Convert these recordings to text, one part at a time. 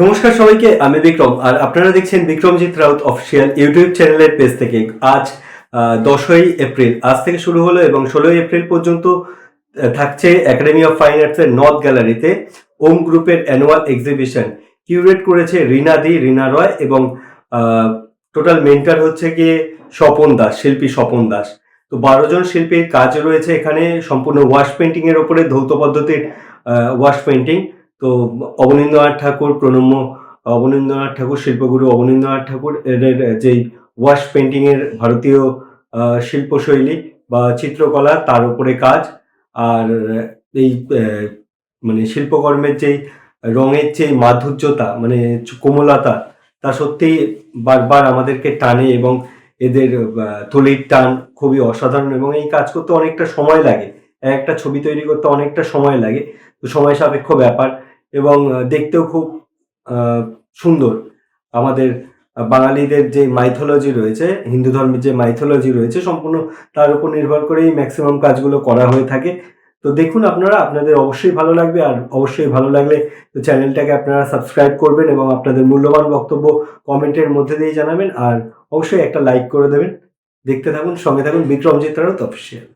নমস্কার সবাইকে, আমি বিক্রম। আর আপনারা দেখছেন বিক্রমজিৎ রাউত অফিসিয়াল ইউটিউব চ্যানেলের পেজ থেকে। আজ দশই এপ্রিল। আজ থেকে শুরু হলো এবং ষোলোই এপ্রিল পর্যন্ত থাকছে একাডেমি অফ ফাইন আর্টসের নর্থ গ্যালারিতে ওম গ্রুপের অ্যানুয়াল এক্সিবিশন কিউরেট করেছে রিনা দি, রিনা রয় এবং টোটাল মেন্টার হচ্ছে গিয়ে স্বপন দাস, শিল্পী স্বপন দাস। তো বারো জন শিল্পীর কাজ রয়েছে এখানে। সম্পূর্ণ ওয়াশ পেন্টিং এর ওপরে, ধৌত পদ্ধতির ওয়াশ পেন্টিং তো অবনীন্দ্রনাথ ঠাকুর, প্রণম্য অবনীন্দ্রনাথ ঠাকুর, শিল্পগুরু অবনীন্দ্রনাথ ঠাকুর, এদের যেই ওয়াশ পেন্টিংয়ের ভারতীয় শিল্পশৈলী বা চিত্রকলা, তার উপরে কাজ। আর এই মানে শিল্পকর্মের যেই রঙের যে মাধুর্যতা মানে কোমলতা, তা সত্যি বারবার আমাদেরকে টানে এবং এদের তুলির টান খুবই অসাধারণ এবং এই কাজ করতে অনেকটা সময় লাগে। একটা ছবি তৈরি করতে অনেকটা সময় লাগে। তো সময় সাপেক্ষ ব্যাপার। এবং দেখতেও খুব সুন্দর। আমাদের বাঙালিদের যে মাইথোলজি রয়েছে, হিন্দু ধর্মের যে মাইথোলজি রয়েছে, সম্পূর্ণ তার উপর নির্ভর করেই ম্যাক্সিমাম কাজগুলো করা হয়ে থাকে। তো দেখুন আপনারা, আপনাদের অবশ্যই ভালো লাগবে, আর অবশ্যই ভালো লাগলে তো চ্যানেলটাকে আপনারা সাবস্ক্রাইব করবেন এবং আপনাদের মূল্যবান বক্তব্য কমেন্টের মধ্যে দিয়ে জানাবেন, আর অবশ্যই একটা লাইক করে দেবেন। দেখতে থাকুন, সঙ্গে থাকুন বিক্রমজিৎ রাউত অফিসিয়াল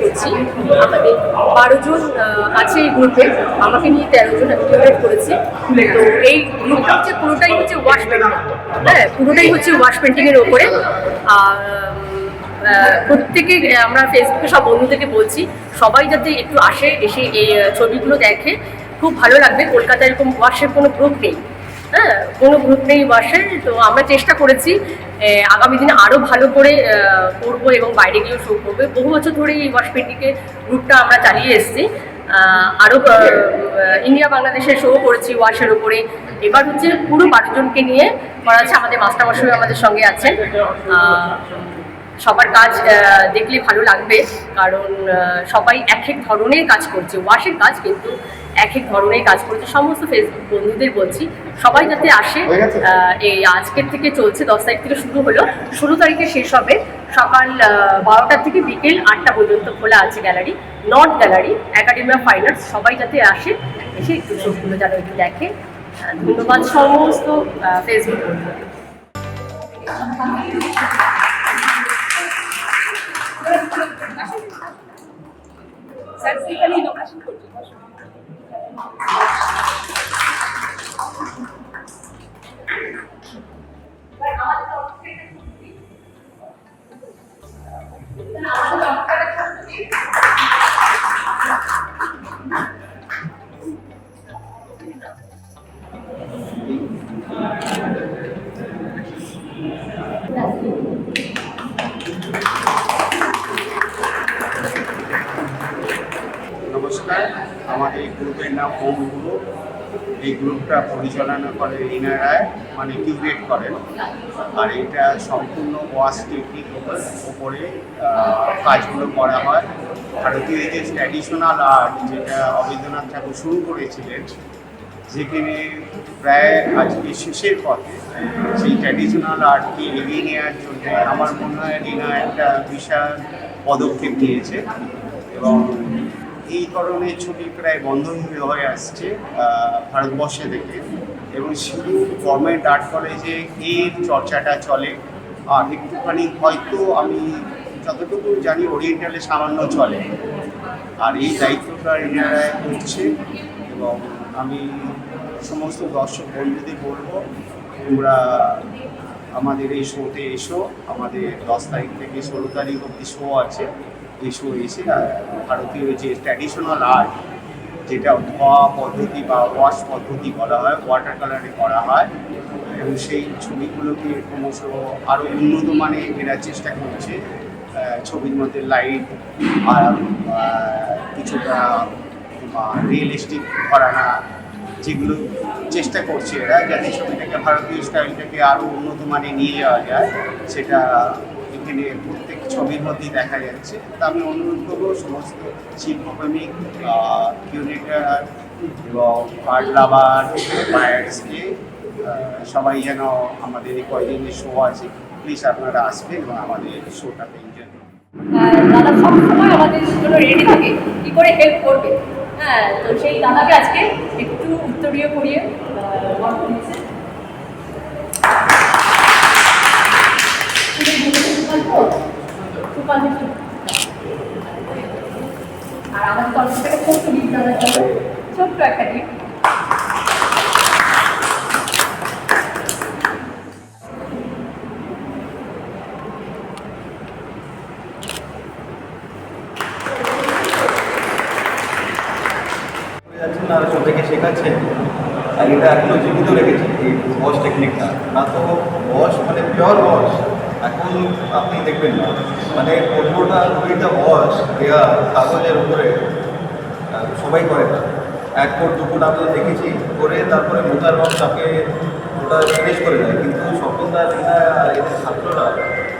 করছি। আমাদের বারো জন আছে এই গ্রুপে আমাকে নিয়ে তেরো জন আমি কিউরেট করেছি। তো এই গ্রুপটা হচ্ছে, পুরোটাই হচ্ছে ওয়াশ পেন্টিং হ্যাঁ পুরোটাই হচ্ছে ওয়াশ পেন্টিংয়ের ওপরে। আর প্রত্যেকে আমরা ফেসবুকে সব বন্ধুদেরকে বলছি, সবাই যাতে একটু আসে, এসে এই ছবিগুলো দেখে। খুব ভালো লাগবে। কলকাতায় এরকম ওয়াশের কোনো গ্রুপ নেই। হ্যাঁ কোনো গ্রুপ নেই বাসে তো আমরা চেষ্টা করেছি আগামী দিনে আরও ভালো করে করব এবং বাইরে গিয়েও শো করবে। বহু বছর ধরেই এই ওয়াশ পেন্টিংকে গ্রুপটা আমরা চালিয়ে এসেছি। আরও ইন্ডিয়া, বাংলাদেশে শো করেছি ওয়াশের উপরে। এবার হচ্ছে পুরো বারো নিয়ে করা আছে আমাদের মাস্টার মাস্টারমশাই আমাদের সঙ্গে আছেন। সবার কাজ দেখলে ভালো লাগবে। কারণ সবাই এক এক ধরনের কাজ করছে ওয়াশের কাজ কিন্তু এক এক ধরনের কাজ করছে। সমস্ত ফেসবুক বন্ধুদের বলছি সবাই যাতে আসে এই আজকের থেকে চলছে দশ তারিখ থেকে শুরু হলো। ষোলো তারিখে শেষ হবে। সকাল বারোটা থেকে বিকেল আটটা পর্যন্ত খোলা আছে gallery north gallery academy of fine arts. সবাই যাতে আসে এসে একটু ছবিগুলো যেন একটু দেখে। ধন্যবাদ সমস্ত ফেসবুক বন্ধুদের। প্র্যাকটিক্যালি লোকেশন আমাদের এই গ্রুপের নাম ওম গ্রুপ। এই গ্রুপটা পরিচালনা করে রিনা রায় মানে কিউরেট করেন। আর এটা সম্পূর্ণ ওয়াশ টেকনিক ওপরে কাজগুলো করা হয়। ভারতীয় যে ট্র্যাডিশনাল আর্ট যেটা অবৈদ্যনাথ ঠাকুর শুরু করেছিলেন, যেখানে প্রায় আজকে শেষের পথে সেই ট্র্যাডিশনাল আর্টকে এগিয়ে নেওয়ার জন্য আমার মনে হয় রিনা একটা বিশাল পদক্ষেপ নিয়েছে। এবং এই ধরনের ছুটি প্রায় বন্ধ হয়ে আসছে ভারতবর্ষে থেকে এবং শুধু গভর্নমেন্ট আর্ট কলেজে এর চর্চাটা চলে। আর একটুখানি হয়তো আমি যতটুকু জানি, ওরিয়েন্টালে সামান্য চলে। আর এই দায়িত্বটা এনারা করছে। এবং আমি সমস্ত দর্শক বন্ধুদের বলব, তোমরা আমাদের এই শোতে এসো। আমাদের দশ তারিখ থেকে ষোলো তারিখ অব্দি শো আছে। শো এসে ভারতীয় যে ট্র্যাডিশনাল আর্ট যেটা ধোয়া পদ্ধতি বা ওয়াশ পদ্ধতি বলা হয় ওয়াটার কালারে করা হয়, এবং সেই ছবিগুলোকে ক্রমশ আরও উন্নত মানে ফেরার চেষ্টা করছে। ছবির মধ্যে লাইট আর কিছুটা রিয়েলিস্টিক করানা যেগুলো চেষ্টা করছে এরা যাতে ছবিটাকে ভারতীয় স্টাইলটাকে আরও উন্নত মানে নিয়ে যাওয়া যায়, সেটা এখানে ছবির মধ্যেই দেখা যাচ্ছে। তা আমি অনুরোধ করব সমস্ত শিল্পপ্রেমিক কিউরেটার এবং আর্ট লাভার বায়ার্সকে সবাই যেন আমাদের এই কয়দিনের শো আছে প্লিজ আপনারা আসবেন এবং আমাদের শোটাতে এনজয় করবেন দাদা সবসময় আমাদের জন্য রেডি থাকে কি করে হেল্প করবে? হ্যাঁ তো সেই দাদাকে আজকে একটু উত্তরীয় করিয়ে আহ, গল্প দিয়েছে আর থেকে শেখাচ্ছেন। আর এটা এখনও জীবিত রেখেছে এই বস টেকনিকটা না তো বস মানে পিওর বস। আপনি দেখবেন না। মানে পনেরোটা কুড়িটা বস দেওয়া কাগজের উপরে সবাই করে না। এক ফুট দু ফুট আমি দেখেছি, করে তারপরে মোটার রং চাপে ওটা ফিনিশ করে দেয়। কিন্তু স্বপ্নদা আর এদের ছাত্ররা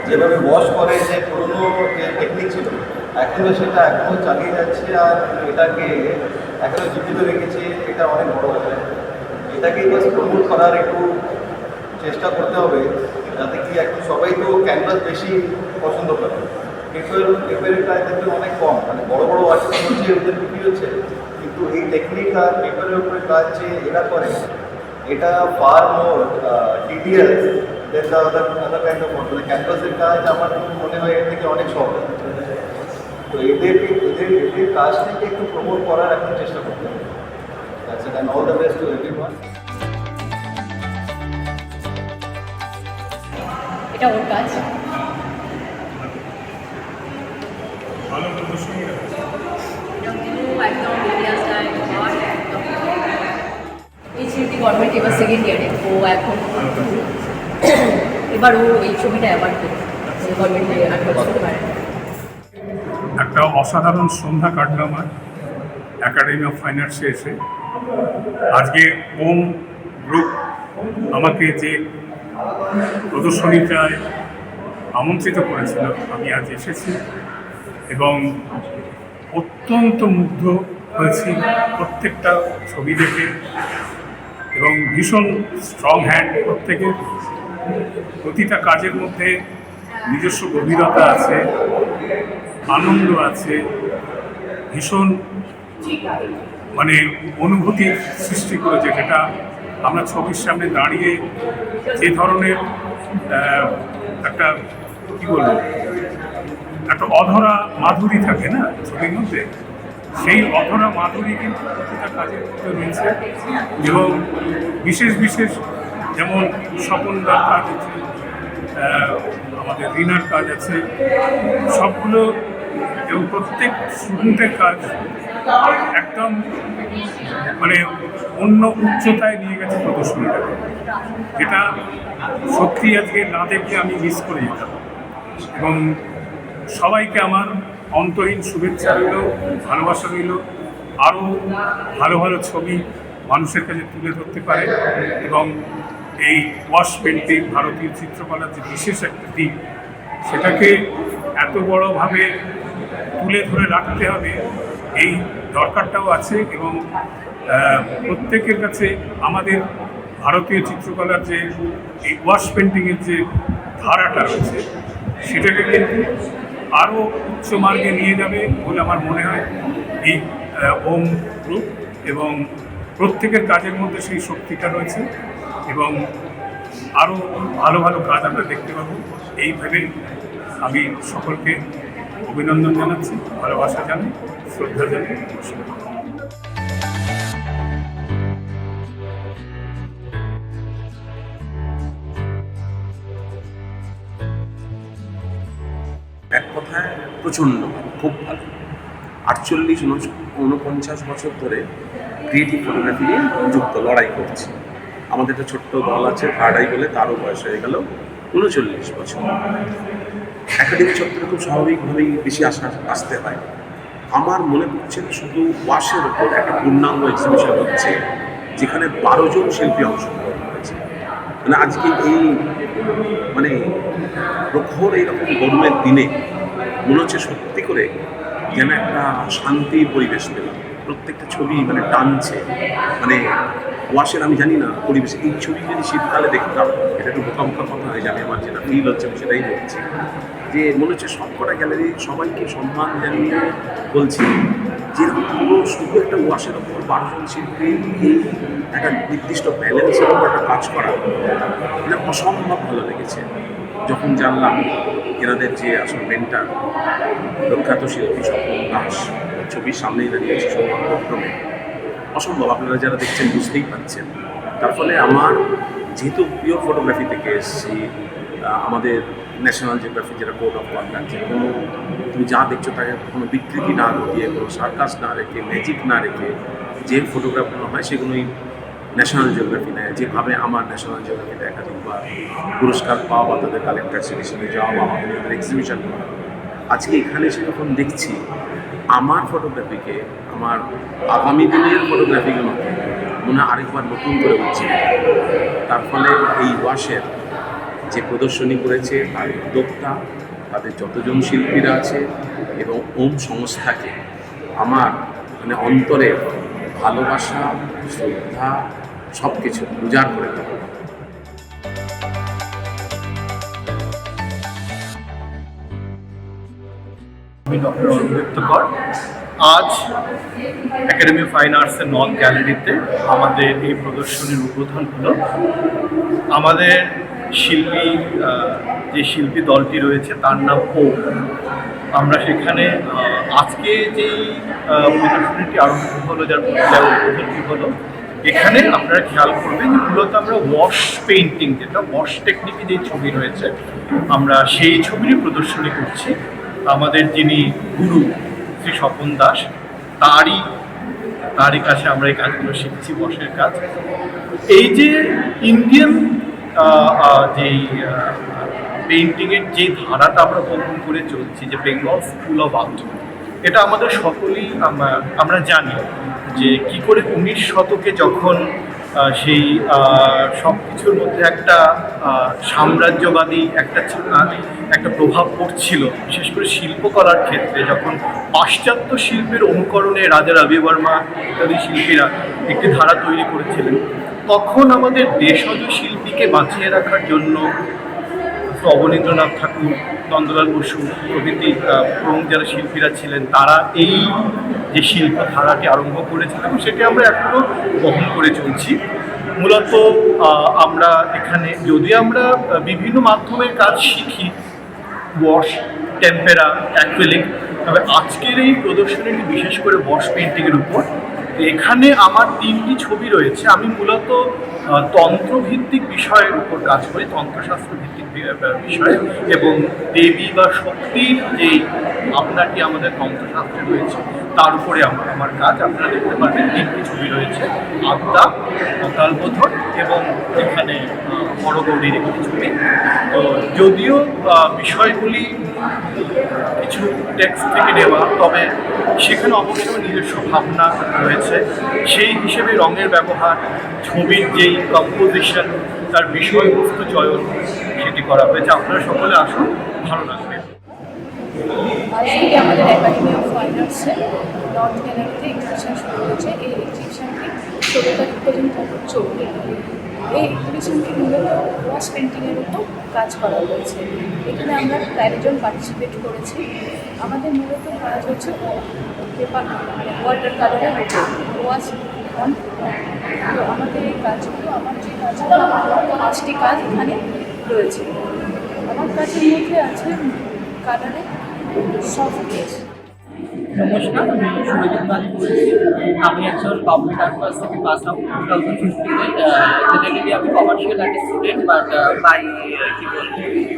যেভাবে ওয়াশ করে যে পুরনো যে টেকনিক ছিল এখনও সেটা এখনও চালিয়ে যাচ্ছে আর এটাকে এখনও জীবিত রেখেছে, এটা অনেক বড় কথা এটাকে বাস প্রমোট করার একটু চেষ্টা করতে হবে। যাতে কি এখন সবাই তো ক্যানভাস বেশি পছন্দ করে। পেপার পেপারের প্রায় দেখবেন অনেক কম মানে বড় বড় আর্টিস্ট হচ্ছে ওদের বিক্রি হচ্ছে। কিন্তু এই টেকনিক আর পেপারের উপরে কাজ যে এরা করে, এটা far more tedious than the other other kind of ক্যানভাসের কাজ আমার মনে হয় এর থেকে অনেক সহজ। তো এদেরকে এদের এদের কাজটাকে একটু প্রমোট করার এখন চেষ্টা করতে হবে। All the best to এটা ওর কাজ। গভর্নমেন্ট এবার সেকেন্ড ইয়ারে ও এখন এবার ও এই ছবিটা অ্যাওয়ার্ড গভর্নমেন্টে পারে একটা অসাধারণ সন্ধ্যা কাটলাম আমার। একাডেমি অফ ফাইন আর্টসে এসে। আজকে ওম গ্রুপ আমাকে যে প্রদর্শনীটায় আমন্ত্রিত করেছিল। আমি আজ এসেছি এবং অত্যন্ত মুগ্ধ হয়েছি প্রত্যেকটা ছবি দেখে এবং ভীষণ স্ট্রং হ্যান্ড প্রত্যেকের। প্রতিটা কাজের মধ্যে নিজস্ব গভীরতা আছে, আনন্দ আছে, ভীষণ মানে অনুভূতির সৃষ্টি করেছে যেটা আমরা ছবির সামনে দাঁড়িয়ে যে ধরনের একটা, কী বলব, একটা অধরা মাধুরী থাকে না ছবির মধ্যে? সেই অধরা মাধুরী কিন্তু প্রতিটা কাজের মধ্যে রয়েছে। এবং বিশেষ বিশেষ যেমন স্বপনদার কাজ আছে আমাদের রিনার কাজ আছে, সবগুলো এবং প্রত্যেক স্টুডেন্টের কাজ একদম মানে অন্য উচ্চতায় নিয়ে গেছে প্রদর্শনীটাকে যেটা সত্যি আজকে না দেখলে আমি মিস করে যেতাম। এবং সবাইকে আমার অন্তহীন শুভেচ্ছা রইল, ভালোবাসা রইল, আরও ভালো ভালো ছবি মানুষের কাছে তুলে ধরতে পারে এবং এই ওয়াশ পেন্টিং ভারতীয় চিত্রকলার যে বিশেষ একটা দিক, সেটাকে এত বড়ভাবে তুলে ধরে রাখতে হবে, এই দরকারটাও আছে এবং প্রত্যেকের কাছে আমাদের ভারতীয় চিত্রকলার যে এই ওয়াশ পেন্টিংয়ের যে ধারাটা রয়েছে, সেটাকে কিন্তু আরও উচ্চ মার্গে নিয়ে যাবে বলে আমার মনে হয় এই ওম গ্রুপ এবং প্রত্যেকের কাজের মধ্যে সেই শক্তিটা রয়েছে এবং আরও ভালো ভালো কাজ আমরা দেখতে পাবো এই ভেবে আমি সকলকে অভিনন্দন জানাচ্ছি, ভালোবাসা জানাই, শ্রদ্ধা জানাই, নমস্কার। প্রচণ্ড, খুব ভালো। আটচল্লিশ উনপঞ্চাশ বছর ধরে ক্রিয়েটিভ ফটোগ্রাফি নিয়ে যুক্ত, লড়াই করছি। আমাদের একটা ছোট্ট দল আছে, ভাড়াই বলে, তারও বয়স হয়ে গেল উনচল্লিশ বছর। একাডেমি চত্বরে খুব স্বাভাবিকভাবেই বেশি আসা আসতে হয়। আমার মনে পড়ছে না শুধু ওয়াশের ওপর একটা পূর্ণাঙ্গ এক্সিবিশন হচ্ছে, যেখানে বারো জন শিল্পী অংশগ্রহণ করেছে। মানে আজকে এই মানে প্রখর এইরকম গরমের দিনে মনে হচ্ছে সত্যি করে যেন একটা শান্তি পরিবেশ পেলাম। প্রত্যেকটা ছবি মানে টানছে। মানে ওয়াশের আমি জানি না পরিবেশ। এই ছবি যদি শীতকালে দেখতাম এটা একটু বোকা বোকা কথা হয়ে যাবে আমার যেটা ফিল হচ্ছে আমি সেটাই বলছি। যে মনে হচ্ছে সবকটা গ্যালারি সবাইকে সম্মান জানিয়ে বলছি যে পুরো শুধু একটা ওয়াশের ওপর বারোজন শিল্পী এই একটা নির্দিষ্ট ব্যালেন্সের উপর একটা কাজ করা, এটা অসম্ভব ভালো লেগেছে। যখন জানলাম এনাদের যে আসল মেন্টার প্রখ্যাত শিল্পী স্বপন দাস ছবির সামনেই দাঁড়িয়েছে সৌভাগ্যক্রমে অসম্ভব, আপনারা যারা দেখছেন বুঝতেই পারছেন। তার ফলে আমার যেহেতু প্রিয় ফটোগ্রাফি থেকে এসেছি আমাদের ন্যাশনাল জিওগ্রাফি যেটা কোড অফ কন্ডাক্ট যে কোনো তুমি যা দেখছ তাকে কোনো বিকৃতি না ঘটিয়ে, কোনো সার্কাস না রেখে ম্যাজিক না রেখে, যে ফটোগ্রাফগুলো হয় সেগুলোই ন্যাশনাল জিওগ্রাফি নেয়। যেভাবে আমার ন্যাশনাল জিওগ্রাফিতে একাধিকবার পুরস্কার পাওয়া বা তাদের কালেক্টর এক্সিবিশনে যাওয়া বা আমাদের এক্সিবিশন করা। আজকে এখানে এসে যখন দেখছি, আমার ফটোগ্রাফিকে আমার আগামী দিনের ফটোগ্রাফিগুলোকে মনে আরেকবার নতুন করে উঠছে তার ফলে এই ওয়াশের যে প্রদর্শনী করেছে, তার উদ্যোক্তা, তাদের যতজন শিল্পীরা আছে এবং ওম সংস্থাকে আমার মানে অন্তরের ভালোবাসা, শ্রদ্ধা সব কিছু উজাড় করে দেবো। আমি ডক্টর কর। আজ একাডেমি ফাইন আর্টসের নর্থ গ্যালারিতে আমাদের এই প্রদর্শনীর উদ্বোধন হলো। আমাদের শিল্পী যে শিল্পী দলটি রয়েছে, তার নাম ও। আমরা সেখানে আজকে যেই প্রদর্শনীটি আরম্ভ হলো যার যার উদ্বোধনটি হলো এখানে আপনারা খেয়াল করবেন মূলত আমরা ওয়াশ পেইন্টিং যেটা ওয়াশ টেকনিকে যে ছবি রয়েছে, আমরা সেই ছবিরই প্রদর্শনী করছি। আমাদের যিনি গুরু, শ্রী স্বপন দাস, তারই তারই কাছে আমরা এই কাজগুলো শিখছি বসের কাজ। এই যে ইন্ডিয়ান যেই পেন্টিংয়ের যে ধারাটা আমরা বহন করে চলছি, যে বেঙ্গল স্কুল অফ আর্ট এটা আমাদের সকলেই আমরা জানি। যে কি করে উনিশ শতকে যখন সেই সব কিছুর মধ্যে একটা সাম্রাজ্যবাদী একটা একটা প্রভাব পড়ছিল, বিশেষ করে শিল্পকলার ক্ষেত্রে, যখন পাশ্চাত্য শিল্পের অনুকরণে রাজা রবি বর্মা ইত্যাদি শিল্পীরা একটি ধারা তৈরি করেছিলেন, তখন আমাদের দেশজ শিল্পীকে বাঁচিয়ে রাখার জন্য অবনীন্দ্রনাথ ঠাকুর নন্দলাল বসু প্রভৃতি প্রমুখ যারা শিল্পীরা ছিলেন, তারা এই যে শিল্প ধারাটি আরম্ভ করেছিলেন এবং সেটি আমরা এখনও বহন করে চলছি। মূলত আমরা এখানে, যদি আমরা বিভিন্ন মাধ্যমের কাজ শিখি ওয়াশ টেম্পেরা, অ্যাক্রেলিক, তবে আজকের এই প্রদর্শনীটি বিশেষ করে বস পেন্টিংয়ের উপর। এখানে আমার তিনটি ছবি রয়েছে। আমি মূলত তন্ত্রভিত্তিক বিষয়ের উপর কাজ করি তন্ত্রশাস্ত্র ভিত্তিক বিষয়ে, এবং দেবী বা শক্তির যে আপনাটি আমাদের তন্ত্রশাস্ত্রে রয়েছে, তার উপরে আমার আমার কাজ। আপনারা দেখতে পাবেন তিনটি ছবি রয়েছে, আত্মা অকালবোধন এবং এখানে বড় গৌরীর একটি ছবি। তো যদিও বিষয়গুলি কিছু টেক্সট থেকে নেওয়া, তবে সেখানে অবশ্যই নিজস্ব ভাবনা রয়েছে। সেই হিসেবে রঙের ব্যবহার, ছবির যেই কম্পোজিশন তার বিষয়বস্তু চয়ন সেটি করা হয়েছে। আপনারা সকলে আসুন, ভালো লাগবে আমাদের অফ নর্থ শুরু হয়েছে। এই পর্যন্ত এই মূলত ওয়াশ কাজ করা হয়েছে। এখানে আমরা পার্টিসিপেট করেছি। আমাদের মূলত কাজ হচ্ছে পেপার মানে ওয়াটার কালারের ওয়াশ অন তো আমাদের এই কাজগুলো আমার যে কাজগুলো পাঁচটি কাজ এখানে রয়েছে। আমার কাজের মধ্যে আছে কালারে কেস নমস্কার, আমি সুরজিৎ নাথ বলছি। আমি একজন পাবলিক আর্ট ক্লাস থেকে পাস আউট টু থাউজেন্ড ফিফটিনে জেনারেলি আমি কমার্শিয়াল আর্টের স্টুডেন্ট বাট বাই কি বলব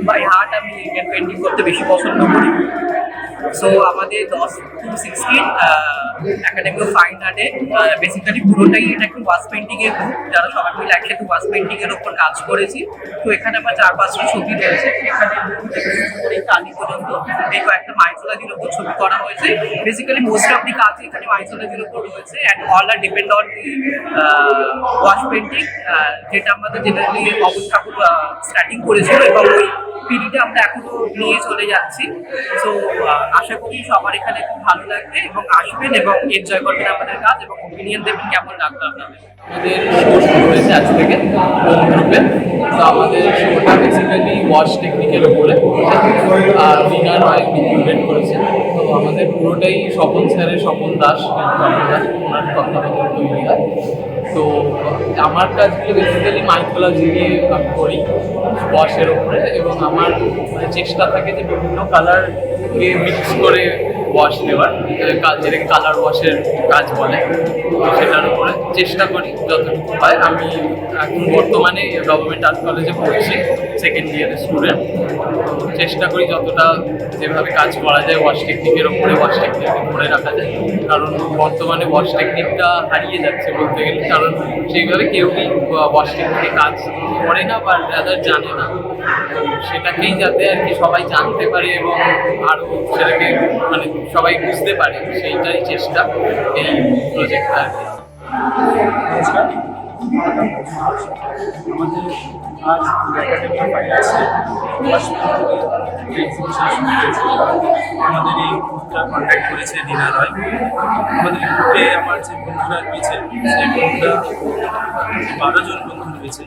বাই হার্ট আমি পেন্টিং করতে বেশি পছন্দ করি। সো আমাদের দশ to sixteen academy of fine আর্টে basically পুরোটাই এটা একটু ওয়াস পেন্টিং এর গ্রুপ যারা সবাই মিলে একসাথে ওয়াস পেন্টিং এর উপর কাজ করেছি। তো এখানে আমার চার পাঁচটা ছবি রয়েছে। এখানে কালি পর্যন্ত, এই কয়েকটা মাইথোলজির উপর ছবি করা হয়েছে। বেসিক্যালি মোস্ট অফ দি কাজ এখানে মাইথোলজির উপর রয়েছে and all are depend on the wash painting যেটা আমাদের জেনারেলি অবন ঠাকুর স্টার্টিং করেছিল এবং ওই পিড়িটা আমরা এখনও নিয়ে চলে যাচ্ছি। তো আশা করি সবার এখানে খুব ভালো লাগবে এবং আসবেন এবং এনজয় করবেন আমাদের কাজ এবং ওপিনিয়ন দেবেন কেমন লাগবে আপনাদের। আমাদের শো শুরু হয়েছে আজ থেকে হোম গ্রুপে তো আমাদের শোটা বেসিক্যালি ওয়াশ টেকনিকের উপরে। আর উইনার হয় ইনক্লুডেড করেছে তো আমাদের পুরোটাই স্বপন স্যারের, স্বপন দাস দাস, ওনার তত্ত্বাবধানে তৈরি হয়। তো আমার কাজগুলো বেসিক্যালি মাইথোলজি নিয়ে আমি করি ওয়াশের উপরে। এবং আমার মানে চেষ্টা থাকে যে বিভিন্ন কালারকে মিক্স করে ওয়াশ দেওয়ার। যেটাকে কালার ওয়াশের কাজ বলে সেটার উপরে চেষ্টা করি। যতটুকু হয় আমি এখন বর্তমানে গভর্নমেন্ট আর্ট কলেজে পড়ছি সেকেন্ড ইয়ারের স্টুডেন্ট চেষ্টা করি যতটা যেভাবে কাজ করা যায় ওয়াশ টেকনিকের ওপরে ওয়াশ টেকনিককে ধরে রাখা যায়। কারণ বর্তমানে ওয়াশ টেকনিকটা হারিয়ে যাচ্ছে বলতে গেলে, কারণ সেইভাবে কেউই ওয়াশ টেকনিকে কাজ করে না বা রাদার জানে না। তো সেটাকেই যাতে আর কি সবাই জানতে পারে এবং আরও সেটাকে মানে সবাই বুঝতে পারে, সেইটাই চেষ্টা এই প্রজেক্টটা আর কি। নমস্কার আমাদের আজ আমাদের এই গ্রুপটা কন্ট্যাক্ট করেছে দিনা রয়। আমাদের গ্রুপে আমার যে বন্ধুরা রয়েছে, সেই বন্ধুরা বারো জন বন্ধু রয়েছে।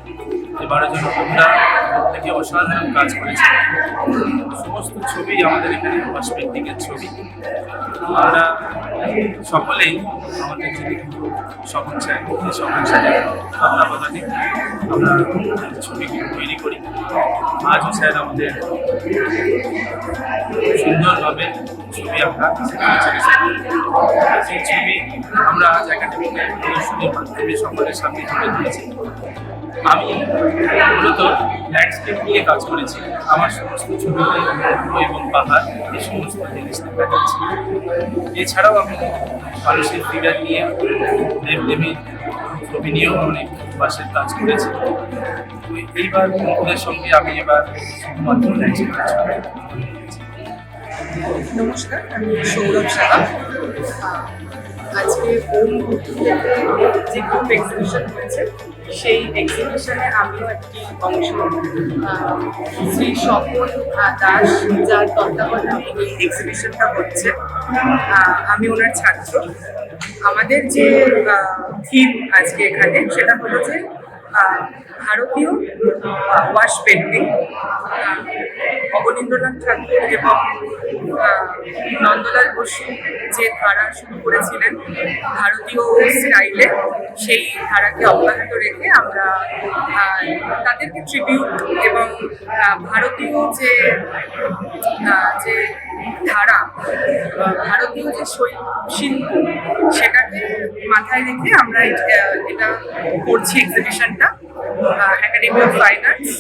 এই বারো জন প্রত্যেকে অসাধারণ কাজ করেছে সমস্ত ছবি আমাদের এখানে ওয়াশ পেন্টিংয়ের ছবি। আমরা সকলেই আমাদের যিনি গুরু স্বপন স্যার এই স্বপন স্যারের তত্ত্বাবধানে আমরা ছবিগুলো তৈরি করি। আজও স্যার আমাদের সুন্দরভাবে ছবি আমরা সেই ছবি আমরা আজ একাডেমিকে প্রদর্শনীর মাধ্যমে সকলের সামনে তুলে ধরেছি। আমি মূলত ল্যান্ডস্কেপ নিয়ে কাজ করেছি। আমার সমস্ত ছবিতে এবং পাহাড়, এই সমস্ত জিনিস দেখা যাচ্ছে। এছাড়াও আমি মানুষের ফিগার নিয়ে দেবদেবীর ছবি নিয়েও অনেক বাসের কাজ করেছি। এইবার বন্ধুদের সঙ্গে আমি এবার শুধুমাত্র ল্যান্ডস্কেপ কাজ করেছি নমস্কার, আমি সৌরভ সাহা। আজকে ওম ভর্তুকিতে যে গ্রুপ এক্সিবিশন হয়েছে, সেই এক্সিবিশনে আমিও একটি অংশ শ্রী স্বপন দাস যার তত্ত্বাবধানে এই এক্সিবিশনটা হচ্ছে। আমি ওনার ছাত্র। আমাদের যে থিম আজকে এখানে, সেটা হলো যে ভারতীয় ওয়াশ পেন্টিং অবনীন্দ্রনাথ ঠাকুর এবং নন্দলাল বসু যে ধারা শুরু করেছিলেন ভারতীয় স্টাইলে, সেই ধারাকে অব্যাহত রেখে আমরা তাদেরকে ট্রিবিউট এবং ভারতীয় যে যে ধারা ভারতীয় যে শৈল শিল্প, সেটাকে মাথায় রেখে আমরা এটা করছি এক্সিবিশনটা একাডেমি অফ ফাইন আর্টস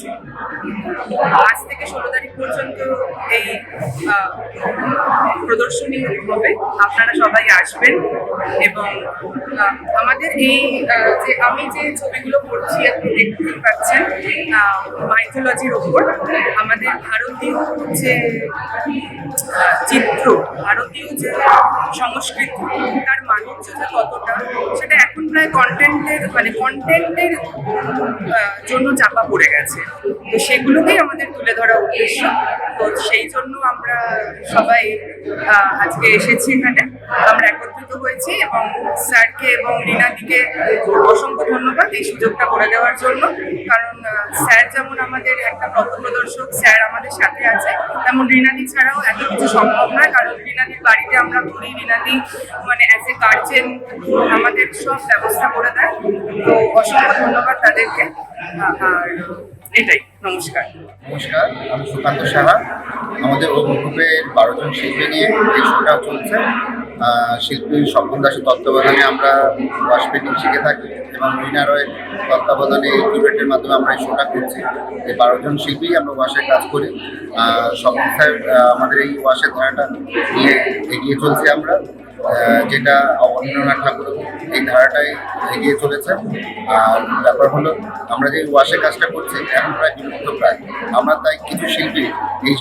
আজ থেকে ষোলো তারিখ পর্যন্ত এই প্রদর্শনী হবে। আপনারা সবাই আসবেন এবং আমাদের এই যে আমি যে ছবিগুলো করছি আপনি দেখতেই পাচ্ছেন মাইথোলজির ওপর। আমাদের ভারতীয় যে চিত্র, ভারতীয় যে সংস্কৃতি, তার মাধুর্য কতটা, সেটা এখন প্রায় কন্টেন্টের মানে কন্টেন্টের জন্য চাপা পড়ে গেছে। তো সেগুলোকেই আমাদের তুলে ধরা উদ্দেশ্য। তো সেই জন্য আমরা সবাই আজকে এসেছি এখানে। আমরা একত্রিত হয়েছি এবং স্যারকে এবং রিনাদিকে অসংখ্য ধন্যবাদ এই সুযোগটা করে দেওয়ার জন্য। কারণ স্যার যেমন আমাদের একটা পথপ্রদর্শক, স্যার আমাদের সাথে আছে। তেমন রিনাদি ছাড়াও এত কিছু সম্ভব নয়, কারণ রিনাদির বাড়িতে আমরা করি রিনাদি মানে অ্যাজ এ গার্জেন আমাদের সব ব্যবস্থা করে দেয়। তো অসংখ্য ধন্যবাদ তাদেরকে। আর এটাই, নমস্কার। নমস্কার, আমি সুকান্ত সাহা। আমাদের ওম গ্রুপের বারো জন শিল্পী নিয়ে এই শোটা চলছে। শিল্পী স্বপন দাসের তত্ত্বাবধানে আমরা ওয়াশ পেন্টিং শিখে থাকি এবং মিনা রয়ের তত্ত্বাবধানে এই মাধ্যমে আমরা এই শোটা করছি। এই বারো জন শিল্পী আমরা ওয়াশের কাজ করি। স্বপন স্যার আমাদের এই ওয়াশের ধারাটা নিয়ে এগিয়ে চলছি আমরা। যেটা অবনীন্দ্রনাথ ঠাকুর এই ধারাটাই এগিয়ে চলেছে। আর ব্যাপার হলো, আমরা যে ওয়াশের কাজটা করছি, এখন প্রায় বিলুপ্ত প্রায় আমরা তাই কিছু শিল্পী এই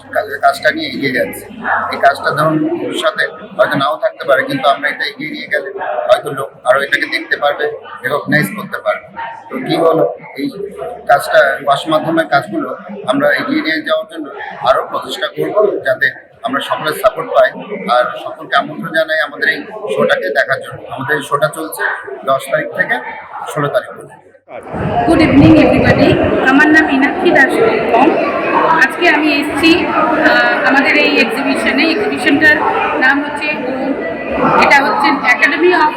কাজটা নিয়ে এগিয়ে যাচ্ছে। এই কাজটা ধরুন ভবিষ্যতে হয়তো নাও থাকতে পারে, কিন্তু আমরা এটা এগিয়ে নিয়ে গেলে হয়তো লোক আরও এটাকে দেখতে পারবে রেকগনাইজ করতে পারবে। তো কি হলো? এই কাজটা, ওয়াশ মাধ্যমের কাজগুলো আমরা এগিয়ে নিয়ে যাওয়ার জন্য আরও প্রচেষ্টা করব যাতে আমরা সকলের সাপোর্ট পাই আর সকলকে আমন্ত্রণ জানাই আমাদের এই শোটাকে দেখার জন্য। আমাদের এই শোটা চলছে দশ তারিখ থেকে ষোলো তারিখ পর্যন্ত। গুড ইভিনিং এভরিবাডি আমার নাম ইনাক্ষী দাস আজকে আমি এসেছি আমাদের এই এক্সিবিশনে এক্সিবিশনটার নাম হচ্ছে। এটা হচ্ছে academy of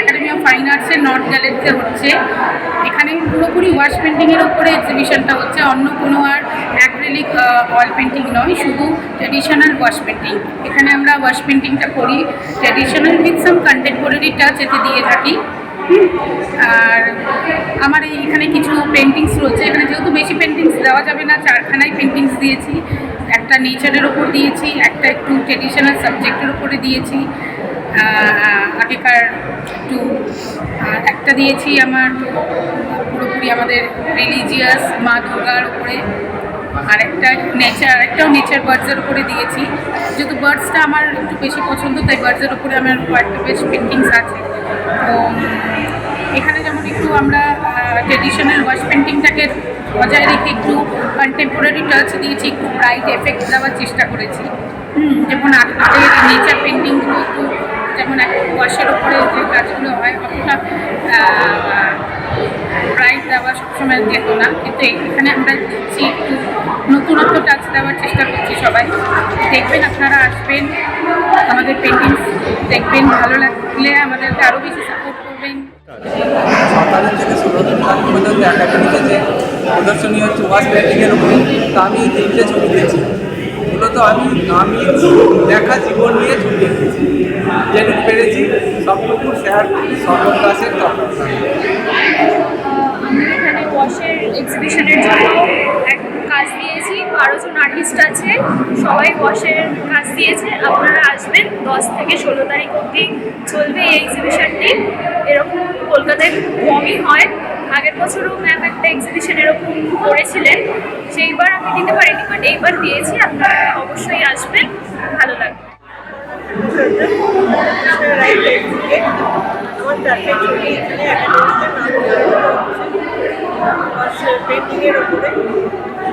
academy of fine আর্টসের নর্থ গ্যালারিতে হচ্ছে। এখানে পুরোপুরি ওয়াশ পেন্টিংয়ের ওপরে এক্সিবিশনটা হচ্ছে, অন্য কোনো আর অ্যাক্রেলিক অয়েল পেন্টিং নয়, শুধু ট্রেডিশনাল ওয়াশ পেন্টিং এখানে আমরা ওয়াশ পেন্টিংটা করি। Traditional with some contemporary touch এতে দিয়ে থাকি। আর আমার এখানে কিছু পেন্টিংস রয়েছে। এখানে যেহেতু বেশি পেন্টিংস দেওয়া যাবে না চারখানায় পেন্টিংস দিয়েছি। একটা নেচারের ওপর দিয়েছি, একটা একটু ট্রেডিশনাল সাবজেক্টের উপরে দিয়েছি। আগেকার একটু একটা দিয়েছি আমার পুরোপুরি আমাদের রিলিজিয়াস মা দুর্গার উপরে আর একটা নেচার একটাও নেচার বার্ডসের উপরে দিয়েছি। যেহেতু বার্ডসটা আমার একটু বেশি পছন্দ, তাই বার্ডসের উপরে আমার কয়েকটা বেশ পেন্টিংস আছে। তো এখানে যেমন একটু আমরা ট্রেডিশনাল ওয়াশ পেন্টিংটাকে বজায় রেখে একটু কন্টেম্পোরারি টাচ দিয়েছি, একটু ব্রাইট এফেক্ট দেওয়ার চেষ্টা করেছি। যেমন আগের নেচার পেন্টিংগুলো একটু যেমন ওয়াশের উপরে যে কাজগুলো হয়, অতটা ব্রাইট দেওয়া সবসময় যেত না। কিন্তু এখানে আমরা দিচ্ছি একটু নতুনত্ব টাচ দেওয়ার চেষ্টা করছি সবাই। দেখবেন আপনারা আসবেন, আমাদের পেন্টিংস দেখবেন, ভালো লাগলে আমাদেরকে আরও বেশি সাপোর্ট সকালের থেকে ষোলো দিন পর্যন্ত একাডেমিতে যে প্রদর্শনী হচ্ছে ওয়াশ পেন্টিংয়ের উপরে তা আমি এই তিনটে ছবি দিয়েছি মূলত আমি আমি দেখা জীবন নিয়ে ছবি এঁকেছি। যেটুকু পেরেছি সবটুকু শেয়ার সকল তত্ত্বাবধানে আমরা এক্সিবিশনের জন্য বারো জন আর্টিস্ট আছে, সবাই ওয়াশের কাজ দিয়েছে। আপনারা আসবেন, দশ থেকে ষোলো তারিখ অবধি চলবে এই এক্সিবিশনটি এরকম কলকাতায় খুব কমই হয়। আগের বছরও ম্যাম একটা এক্সিবিশন এরকম করেছিলেন। সেইবার আমি দিতে পারিনি বাট এইবার দিয়েছি। আপনারা অবশ্যই আসবেন, ভালো লাগবে। আমার ছবি